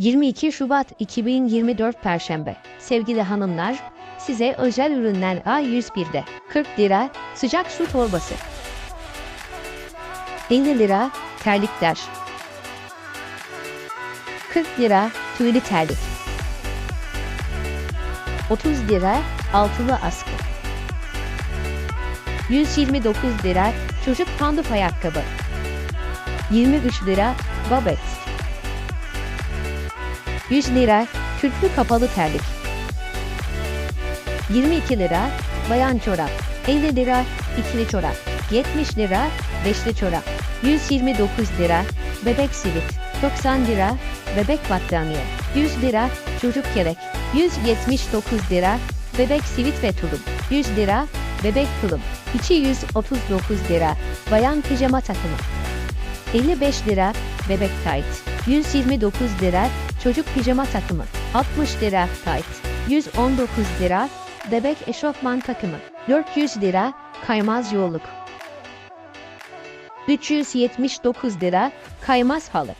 22 Şubat 2024 Perşembe. Sevgili hanımlar, size özel ürünler A101'de 40 lira sıcak su torbası. 50 lira terlikler. 40 lira tüylü terlik. 30 lira altılı askı. 129 lira çocuk panduf ayakkabı. 23 lira babet. 100 lira kürklü kapalı terlik. 22 lira bayan çorap. 50 lira ikili çorap. 70 lira beşli çorap. 129 lira bebek sivit. 90 lira bebek battaniye. 100 lira çocuk kelek. 179 lira bebek sivit ve tulum. 100 lira bebek tulum. 239 lira bayan pijama takımı. 55 lira bebek tight. 129 lira çocuk pijama takımı. 60 lira tight. 119 lira bebek eşofman takımı. 400 lira kaymaz yolluk. 379 lira kaymaz halı.